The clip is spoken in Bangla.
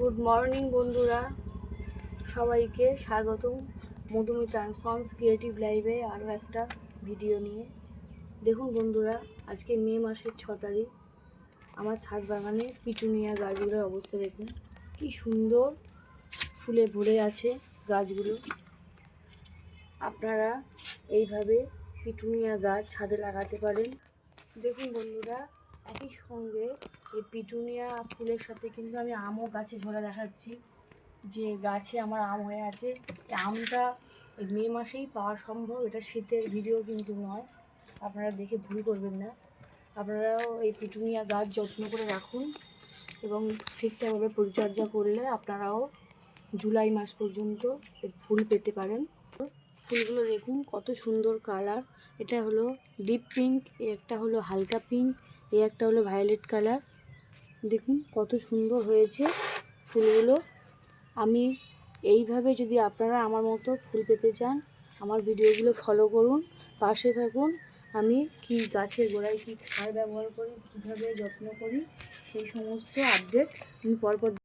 গুড মর্নিং বন্ধুরা। সবাইকে স্বাগতম মধুমিতা সন্স ক্রিয়েটিভ লাইভে আরও একটা ভিডিও নিয়ে। দেখুন বন্ধুরা, আজকে মে মাসের ছ তারিখ। আমার ছাদ বাগানে পিটুনিয়া গাছগুলোর অবস্থা দেখুন। কি সুন্দর ফুলে ভরে আছে গাছগুলো। আপনারা এইভাবে পিটুনিয়া গাছ ছাদে লাগাতে পারেন। দেখুন বন্ধুরা একই সঙ্গে এই পিটুনিয়া ফুলের সাথে কিন্তু আমি আমও গাছে ঝোলা দেখাচ্ছি। যে গাছে আমার আম হয়ে আছে আমটা এই মে মাসেই পাওয়া সম্ভব। এটা শীতের ভিডিও কিন্তু নয়, আপনারা দেখে ভুল করবেন না। আপনারাও এই পিটুনিয়া গাছ যত্ন করে রাখুন এবং ঠিকঠাকভাবে পরিচর্যা করলে আপনারাও জুলাই মাস পর্যন্ত এর ফুল পেতে পারেন। ফুলগুলো দেখুন, কত সুন্দর কালার। এটা হলো ডিপ পিঙ্ক একটা হলো হালকা পিঙ্ক এই একটা হলো ভায়োলেট কালার দেখুন কত সুন্দর হয়েছে ফুলগুলো। আমি এইভাবে যদি আপনারা আমার মতো ফুল পেতে চান, আমার ভিডিওগুলো ফলো করুন, পাশে থাকুন। আমি কি গাছের গোড়ায় কী সার ব্যবহার করি, কীভাবে যত্ন করি, সেই সমস্ত আপডেট আমি পরপর